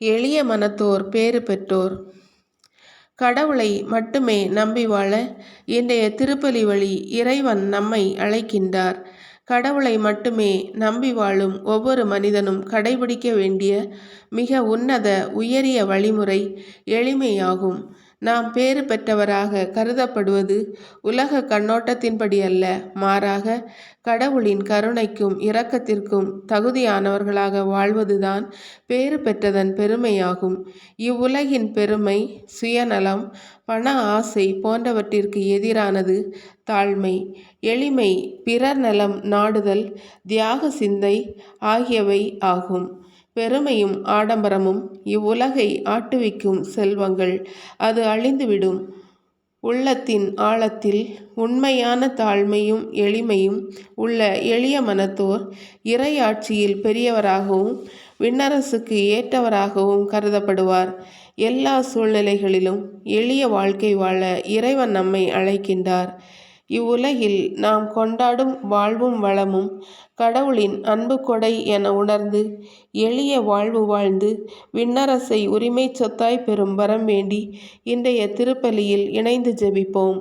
எளிய மனத்தோர் பேறு பெற்றோர். கடவுளை மட்டுமே நம்பி வாழ இன்றைய திருப்பலி வழி இறைவன் நம்மை அழைக்கின்றார். கடவுளை மட்டுமே நம்பி வாழும் ஒவ்வொரு மனிதனும் கடைபிடிக்க வேண்டிய மிக உன்னத உயரிய வழிமுறை எளிமையாகும். நாம் பேறு பெற்றவராக கருதப்படுவது உலக கண்ணோட்டத்தின்படி அல்ல. மாறாக கடவுளின் கருணைக்கும் இரக்கத்திற்கும் தகுதியானவர்களாக வாழ்வதுதான் பேறு பெற்றதன் பெருமையாகும். இவ்வுலகின் பெருமை சுயநலம் பண ஆசை போன்றவற்றிற்கு எதிரானது தாழ்மை எளிமை பிறர் நலம் நாடுதல் தியாக சிந்தை ஆகியவை ஆகும். பெருமையும் ஆடம்பரமும் இவ்வுலகை ஆட்டுவிக்கும் செல்வங்கள். அது அழிந்துவிடும். உள்ளத்தின் ஆழத்தில் உண்மையான தாழ்மையும் எளிமையும் உள்ள எளிய மனத்தோர் இறையாட்சியில் பெரியவராகவும் விண்ணரசுக்கு ஏற்றவராகவும் கருதப்படுவார். எல்லா சூழ்நிலைகளிலும் எளிய வாழ்க்கை வாழ இறைவன் நம்மை அழைக்கின்றார். இவ்வுலகில் நாம் கொண்டாடும் வாழ்வும் வளமும் கடவுளின் அன்பு கொடை என உணர்ந்து எளிய வாழ்வு வாழ்ந்து விண்ணரசை உரிமை சொத்தாய் பெறும் வரம் வேண்டி இன்றைய திருப்பலியில் இணைந்து ஜெபிப்போம்.